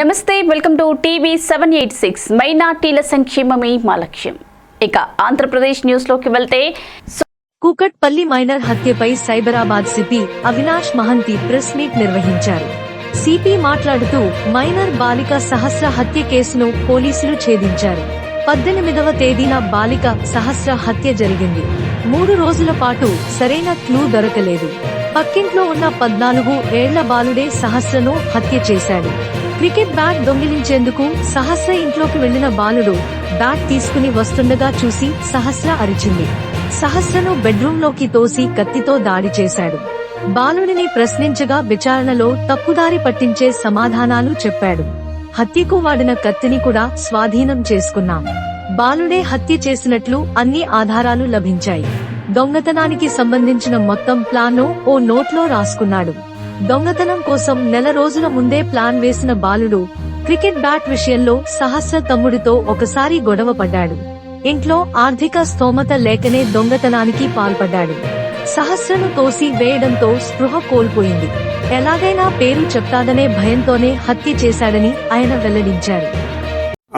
నమస్తే welcome to TV seven eight six. మైనార్టీల సంక్షేమమే మా లక్ష్యం. ఇక ఆంధ్రప్రదేశ్ న్యూస్లోకి వెళ్తే Kukatpally minor హత్యపై Cyberabad CP Avinash Mohanty press meet నిర్వహించారు. సిపి మాట్లాడుతూ మైనర్ బాలిక సహస్ర హత్య కేసును పోలీసులు ఛేదించారు. పద్దెనిమిదవ తేదీన బాలిక సహస్ర హత్య జరిగింది. మూడు రోజుల పాటు సరైన క్లూ దొరకలేదు. పక్కింట్లో ఉన్న పద్నాలుగు ఏళ్ళ బాలుడే సహస్రను హత్య చేశాడు. క్రికెట్ బ్యాట్ దొంగిలించేందుకు సహస్ర ఇంట్లోకి వెళ్ళిన బాలుడు బ్యాట్ తీసుకుని వస్తుండగా చూసి సహస్ర అరిచింది. సహస్రను బెడ్రూమ్లోకి తోసి కత్తితో దాడి చేశాడు. బాలుడిని ప్రశ్నించగా విచారణలో తప్పుదారి పట్టించే సమాధానాలు చెప్పాడు. హత్యకు వాడిన కత్తిని కూడా స్వాధీనం చేసుకున్నాం. బాలుడే హత్య చేసినట్లు అన్ని ఆధారాలు లభించాయి. దొంగతనానికి సంబంధించిన మొత్తం ప్లాన్ను ఓ నోట్లో రాసుకున్నాడు. దొంగతనం కోసం నెల రోజుల ముందే ప్లాన్ వేసిన బాలుడు క్రికెట్ బ్యాట్ విషయంలో సహస్ర తమ్ముడితో ఒకసారి గొడవ పడ్డాడు. ఇంట్లో ఆర్థిక స్తోమత లేకనే దొంగతనానికి పాల్పడ్డాడు. సహస్రను తోసి వేయడంతో స్పృహ కోల్పోయింది. ఎలాగైనా పేరు చెప్తాదనే భయంతోనే హత్య చేశాడని ఆయన వెల్లడించారు.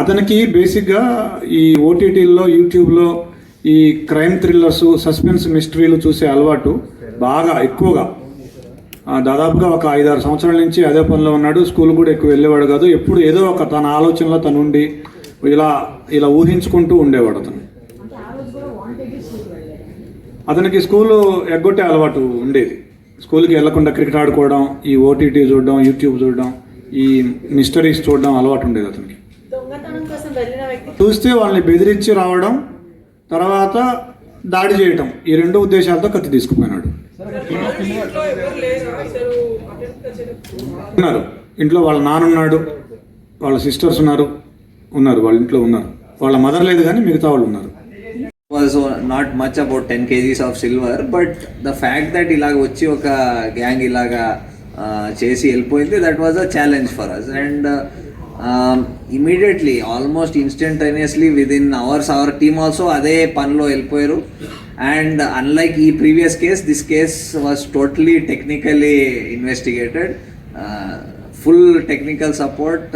అతనికి బేసిక్గా ఈ ఓటీటీల్లో యూట్యూబ్లో ఈ క్రైమ్ థ్రిల్లర్స్ సస్పెన్స్ మిస్టరీలు చూసే అలవాటు బాగా ఎక్కువగా దాదాపుగా ఒక ఐదారు సంవత్సరాల నుంచి అదే పనిలో ఉన్నాడు. స్కూల్ కూడా ఎక్కువ వెళ్ళేవాడు కాదు. ఎప్పుడు ఏదో ఒక తన ఆలోచనలో తను ఉండి ఇలా ఇలా ఊహించుకుంటూ ఉండేవాడు అతను. అతనికి స్కూలు ఎగ్గొట్టే అలవాటు ఉండేది. స్కూల్కి వెళ్ళకుండా క్రికెట్ ఆడుకోవడం ఈ ఓటీటీ చూడడం యూట్యూబ్ చూడడం ఈ మిస్టరీస్ చూడడం అలవాటు ఉండేది అతనికి. దొంగతనం కోసం వెళ్ళిన వ్యక్తి చూస్తే వాళ్ళని బెదిరించి రావడం తర్వాత దాడి చేయటం ఈ రెండు ఉద్దేశాలతో కత్తి తీసుకుపోయినాడు. ఉన్నారు. ఇంట్లో వాళ్ళ నాన్న ఉన్నాడు వాళ్ళ సిస్టర్స్ ఉన్నారు ఉన్నారు వాళ్ళ ఇంట్లో ఉన్నారు. వాళ్ళ మదర్ లేదు కానీ మిగతా వాళ్ళు ఉన్నారు. Was not much about ten kgs of silver but the fact that ఇలాగ వచ్చి ఒక గ్యాంగ్ ఇలాగా చేసి వెళ్ళిపోయింది that was a challenge for us and immediately almost instantaneously within in hours our team also అదే పనిలో వెళ్ళిపోయారు. అండ్ అన్లైక్ ఈ previous case this case was totally technically investigated full technical support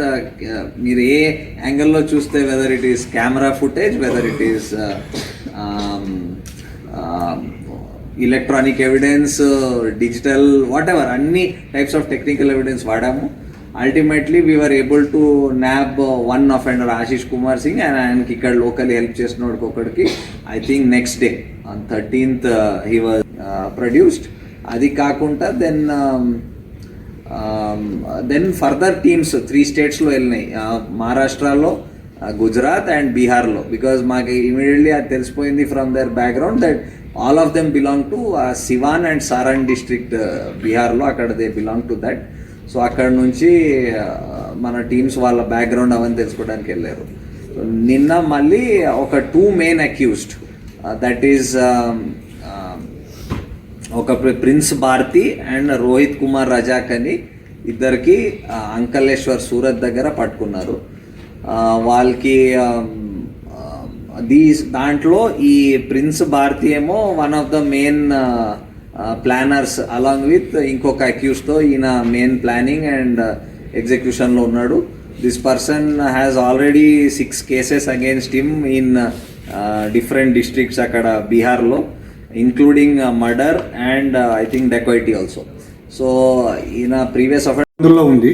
మీరు ఏ యాంగిల్లో చూస్తే whether it is camera footage whether it is electronic evidence digital whatever అన్ని types of technical evidence వాడాము. Ultimately we are able to nab one offender Ashish Kumar Singh and ఆయనకి ఇక్కడ local help చేసిన ఒకటికి I think next day on thirteenth he was produced అది కాకుండా then then further teams three స్టేట్స్లో వెళ్ళినాయి. మహారాష్ట్రలో గుజరాత్ అండ్ బీహార్లో బికాజ్ మాకు ఇమీడియట్లీ అది తెలిసిపోయింది from their background that all of them belong to Siwan and Saran district బీహార్లో అక్కడ they belong to that so అక్కడ నుంచి మన టీమ్స్ వాళ్ళ బ్యాక్గ్రౌండ్ అవన్నీ తెలుసుకోవడానికి వెళ్ళారు. నిన్న మళ్ళీ ఒక two main accused that is ఒక ప్రి- ప్రిన్స్ భారతి అండ్ రోహిత్ కుమార్ రజాక్ అని ఇద్దరికి అంకలేశ్వర్ సూరత్ దగ్గర పట్టుకున్నారు. వాళ్ళకి దీ దాంట్లో ఈ ప్రిన్స్ భారతి ఏమో one of the main planners along with ఇంకొక అక్యూస్తో ఈయన మెయిన్ ప్లానింగ్ అండ్ ఎగ్జిక్యూషన్లో ఉన్నాడు. This person has already six cases against him in different districts అక్కడ బీహార్లో including murder and I think dacoity also so ఈయన ప్రీవియస్ అఫెండర్లో ఉంది.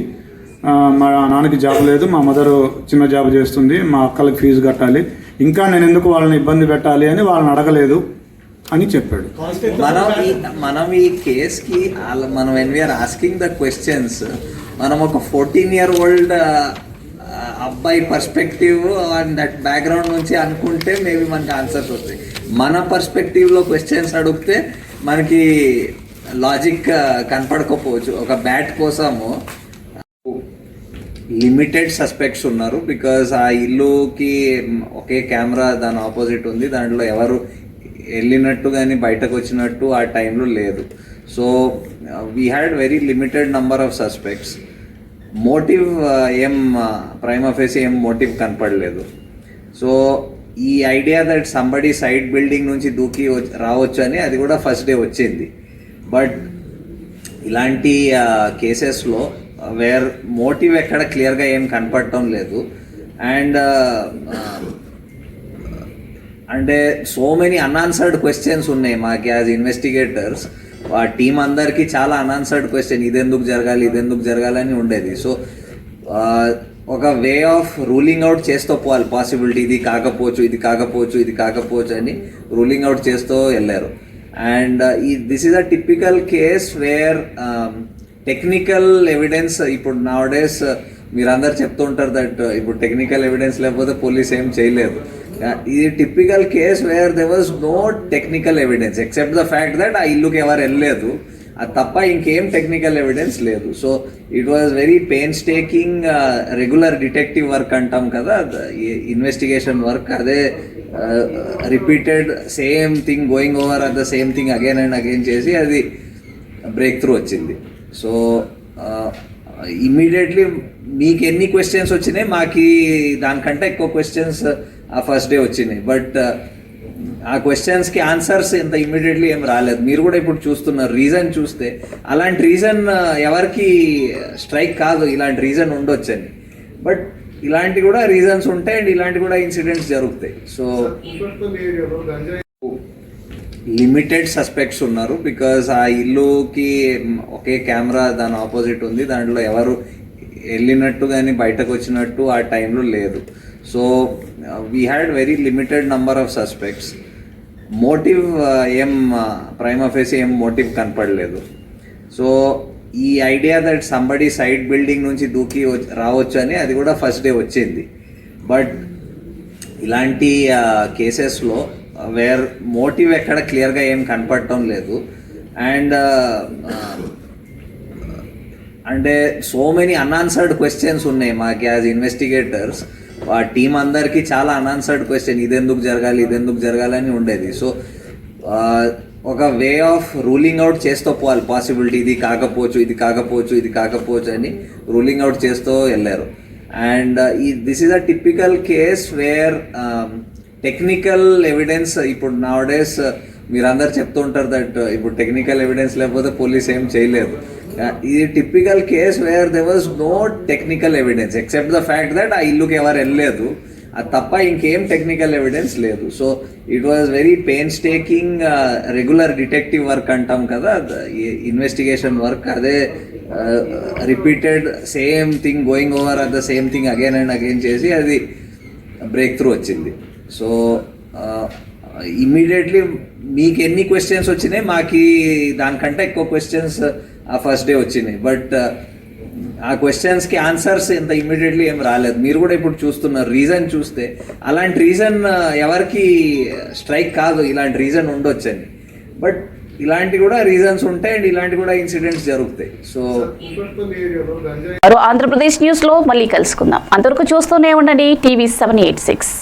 మా నాన్నకి జాబ్ లేదు మా మదర్ చిన్న జాబ్ చేస్తుంది మా అక్కలకి ఫీజు కట్టాలి. ఇంకా నేను ఎందుకు వాళ్ళని ఇబ్బంది పెట్టాలి అని వాళ్ళని అడగలేదు. అని చెప్పాడు. మనం ఈ మనం ఈ కేస్కి అలా మనం when we are asking the questions మనం ఒక ఫోర్టీన్ ఇయర్ ఓల్డ్ అబ్బాయి పర్స్పెక్టివ్ అండ్ దట్ బ్యాక్గ్రౌండ్ నుంచి అనుకుంటే మేబీ మనకి ఆన్సర్స్ వస్తాయి. మన పర్స్పెక్టివ్లో క్వశ్చన్స్ అడిగితే మనకి లాజిక్ కనపడకపోవచ్చు. ఒక బ్యాట్ కోసము లిమిటెడ్ సస్పెక్ట్స్ ఉన్నారు బికాస్ ఆ ఇల్లుకి ఒకే కెమెరా దాని ఆపోజిట్ ఉంది. దాంట్లో ఎవరు వెళ్ళినట్టు కానీ బయటకు వచ్చినట్టు ఆ టైంలో లేదు. So we had very limited number of suspects motive ఏం ప్రైమ్ ఆఫీస్ ఏం మోటివ్ కనపడలేదు. సో ఈ idea that somebody side building నుంచి దూకి వచ్చి- రావచ్చు అని అది కూడా ఫస్ట్ డే వచ్చింది. బట్ ఇలాంటి కేసెస్లో వేర్ మోటివ్ ఎక్కడ క్లియర్గా ఏం కనపడటం లేదు. అండ్ అంటే సో మెనీ అన్ఆన్సర్డ్ క్వశ్చన్స్ ఉన్నాయి మాకు యాజ్ ఇన్వెస్టిగేటర్స్ ఆ టీం అందరికీ చాలా అన్ఆన్సర్డ్ క్వశ్చన్ ఇదెందుకు జరగాలి ఇదెందుకు జరగాలని ఉండేది. సో ఒక వే ఆఫ్ రూలింగ్ అవుట్ చేస్తూ పోవాలి. పాసిబిలిటీ ఇది కాకపోవచ్చు ఇది కాకపోవచ్చు ఇది కాకపోవచ్చు అని రూలింగ్ అవుట్ చేస్తూ వెళ్ళారు. అండ్ uh, ఈ this is a typical case where technical evidence ఇప్పుడు నా డేస్ మీరందరు చెప్తూ ఉంటారు దట్ uh, ఇప్పుడు టెక్నికల్ ఎవిడెన్స్ లేకపోతే పోలీస్ ఏం చేయలేదు. ఇది typical case where there was no technical evidence except the fact that ఆ ఇల్లుకి ఎవరు వెళ్ళలేదు. అది తప్ప ఇంకేం టెక్నికల్ ఎవిడెన్స్ లేదు. So it was very painstaking regular detective work అంటాం కదా. ఇన్వెస్టిగేషన్ వర్క్ అదే repeated same thing going over at the same thing again and again చేసి అది బ్రేక్ త్రూ వచ్చింది సో ఇమీడియట్లీ uh, మీకు ఎన్ని క్వశ్చన్స్ వచ్చినాయి? మాకు దానికంటే ఎక్కువ క్వశ్చన్స్ ఆ ఫస్ట్ డే వచ్చినాయి బట్ ఆ క్వశ్చన్స్కి ఆన్సర్స్ ఇంత ఇమ్మీడియట్లీ ఏం రాలేదు. మీరు కూడా ఇప్పుడు చూస్తున్నారు రీజన్ చూస్తే అలాంటి రీజన్ ఎవరికి స్ట్రైక్ కాదు. ఇలాంటి రీజన్ ఉండొచ్చని. బట్ ఇలాంటి కూడా రీజన్స్ ఉంటాయి అండ్ ఇలాంటి కూడా ఇన్సిడెంట్స్ జరుగుతాయి. సో లిమిటెడ్ సస్పెక్ట్స్ ఉన్నారు. బికాస్ ఆ ఇల్లుకి ఒకే కెమెరా దాని ఆపోజిట్ ఉంది. దాంట్లో ఎవరు వెళ్ళినట్టు కానీ బయటకు వచ్చినట్టు ఆ టైంలో లేదు. So we had very limited number of suspects motive ఏం uh, ప్రైమ్ ఆఫీస్ ఏం మోటివ్ కనపడలేదు. సో ఈ idea that somebody side building నుంచి దూకి రావచ్చు అని అది కూడా ఫస్ట్ డే వచ్చింది. బట్ ఇలాంటి కేసెస్లో వేర్ మోటివ్ ఎక్కడ క్లియర్గా ఏం కనపడటం లేదు. అండ్ అంటే సో మెనీ అన్ఆన్సర్డ్ క్వశ్చన్స్ ఉన్నాయి మాకు యాజ్ ఇన్వెస్టిగేటర్స్ ఆ టీం అందరికీ చాలా అన్ఆన్సర్డ్ క్వశ్చన్ ఇదెందుకు జరగాలి ఇదెందుకు జరగాలని ఉండేది. సో ఒక వే ఆఫ్ రూలింగ్ అవుట్ చేస్తూ పోవాలి. పాసిబిలిటీ ఇది కాకపోవచ్చు ఇది కాకపోవచ్చు ఇది కాకపోవచ్చు అని రూలింగ్ అవుట్ చేస్తూ వెళ్ళారు. అండ్ uh, ఈ this is a typical case where technical evidence ఇప్పుడు నా డేస్ మీరందరు చెప్తూ ఉంటారు దట్ uh, ఇప్పుడు టెక్నికల్ ఎవిడెన్స్ లేకపోతే పోలీస్ ఏం చేయలేదు. ఇది typical case where there was no technical evidence except the fact that ఆ ఇల్లుకి ఎవరు వెళ్ళలేదు. అది తప్ప ఇంకేం టెక్నికల్ ఎవిడెన్స్ లేదు. So it was very painstaking regular detective work అంటాం కదా. ఇన్వెస్టిగేషన్ వర్క్ అదే repeated same thing going over at the same thing again and again చేసి అది బ్రేక్ త్రూ వచ్చింది సో ఇమ్మీడియట్లీ uh, మీకు ఎన్ని క్వశ్చన్స్ వచ్చినాయి మాకు దానికంటే ఎక్కువ క్వశ్చన్స్ ఆ ఫస్ట్ డే వచ్చినాయి బట్ ఆ క్వశ్చన్స్కి ఆన్సర్స్ ఇంత ఇమ్మీడియట్లీ ఏం రాలేదు. మీరు కూడా ఇప్పుడు చూస్తున్నారు రీజన్ చూస్తే అలాంటి రీజన్ ఎవరికి స్ట్రైక్ కాదు. ఇలాంటి రీజన్ ఉండొచ్చని. బట్ ఇలాంటి కూడా రీజన్స్ ఉంటాయి అండ్ ఇలాంటి కూడా ఇన్సిడెంట్స్ జరుగుతాయి. సో ఆంధ్రప్రదేశ్ న్యూస్లో మళ్ళీ కలుసుకుందాం. అంతవరకు చూస్తూనే ఉండండి టీవీ సెవెన్ ఎయిట్ సిక్స్